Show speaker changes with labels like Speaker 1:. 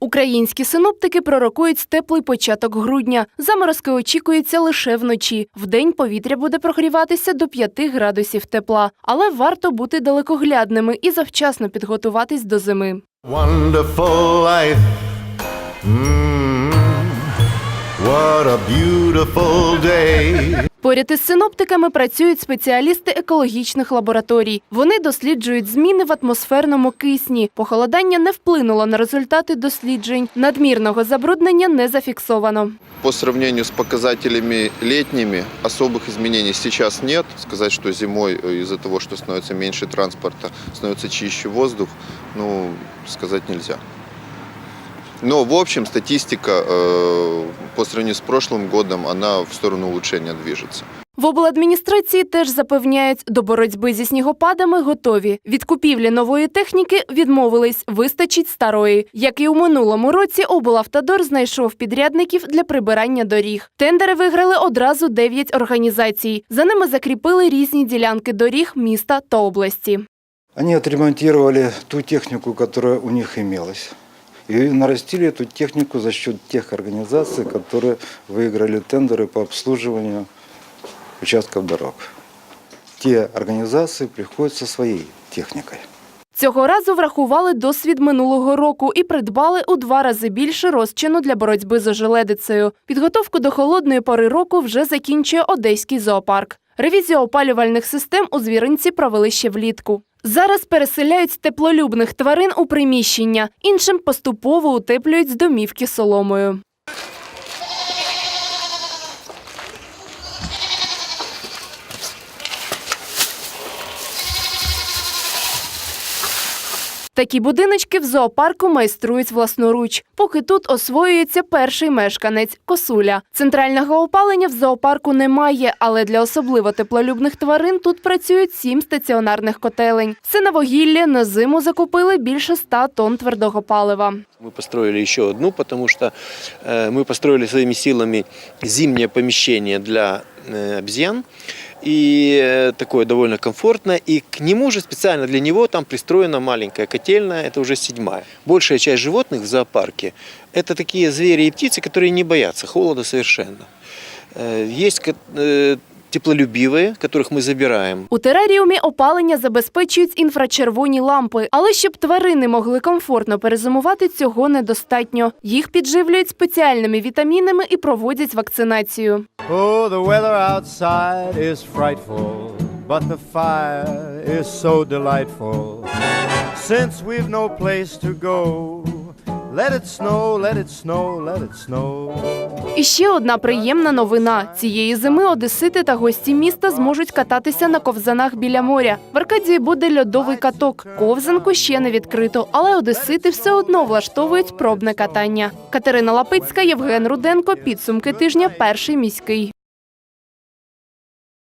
Speaker 1: Українські синоптики пророкують теплий початок грудня. Заморозки очікуються лише вночі. Вдень повітря буде прогріватися до 5 градусів тепла. Але варто бути далекоглядними і завчасно підготуватись до зими.
Speaker 2: Wonderful life. Mm, what a beautiful day.
Speaker 1: Поряд із синоптиками працюють спеціалісти екологічних лабораторій. Вони досліджують зміни в атмосферному кисні. Похолодання не вплинуло на результати досліджень. Надмірного забруднення не зафіксовано.
Speaker 3: По сравнению с показателями летними особых изменений сейчас нет. Сказать, что зимой э, из-за того, что становится меньше транспорта, становится чище воздух, ну, сказать нельзя. Но в общем статистика э, по сравнению с прошлым годом, она в сторону улучшения движется.
Speaker 1: В обладміністрації теж запевняють, до боротьби зі снігопадами готові. Від купівлі нової техніки відмовились, вистачить старої. Як і у минулому році, облавтодор знайшов підрядників для прибирання доріг. Тендери виграли одразу дев'ять організацій. За ними закріпили різні ділянки доріг міста та області.
Speaker 4: Они отремонтировали ту технику, которая у них имелась. И нарастили эту технику за счет тех организаций, которые выиграли тендеры по обслуживанию участков дорог. Те организации приходят со своей техникой.
Speaker 1: Цього разу врахували досвід минулого року і придбали у два рази більше розчину для боротьби з ожеледицею. Підготовку до холодної пори року вже закінчує Одеський зоопарк. Ревізію опалювальних систем у звіринці провели ще влітку. Зараз переселяють теплолюбних тварин у приміщення, іншим поступово утеплюють з домівки соломою. Такі будиночки в зоопарку майструють власноруч. Поки тут освоюється перший мешканець косуля. Центрального опалення в зоопарку немає, але для особливо теплолюбних тварин тут працюють сім стаціонарних котелень. Все на вугілля на зиму закупили більше ста тонн твердого палива.
Speaker 5: Мы построили еще одну, потому что э, мы построили своими силами зимнее помещение для э, обезьян. И э, такое довольно комфортное. И к нему же специально для него там пристроена маленькая котельная, это уже седьмая. Большая часть животных в зоопарке – это такие звери и птицы, которые не боятся холода совершенно. Э, Есть ко- э, теплолюбивые, которых мы забираем.
Speaker 1: У тераріумі опалення забезпечують інфрачервоні лампи, але щоб тварини могли комфортно перезимувати, цього недостатньо. Їх підживлюють спеціальними вітамінами і проводять вакцинацію.
Speaker 6: Oh, the weather outside is frightful, but the fire is so delightful. Since we've no place to go, let it snow, let it snow, let it snow.
Speaker 1: І ще одна приємна новина: цієї зими одесити та гості міста зможуть кататися на ковзанах біля моря. В Аркадії буде льодовий каток. Ковзанку ще не відкрито, але одесити все одно влаштовують пробне катання. Катерина Лапицька, Євген Руденко. Підсумки тижня. Перший міський.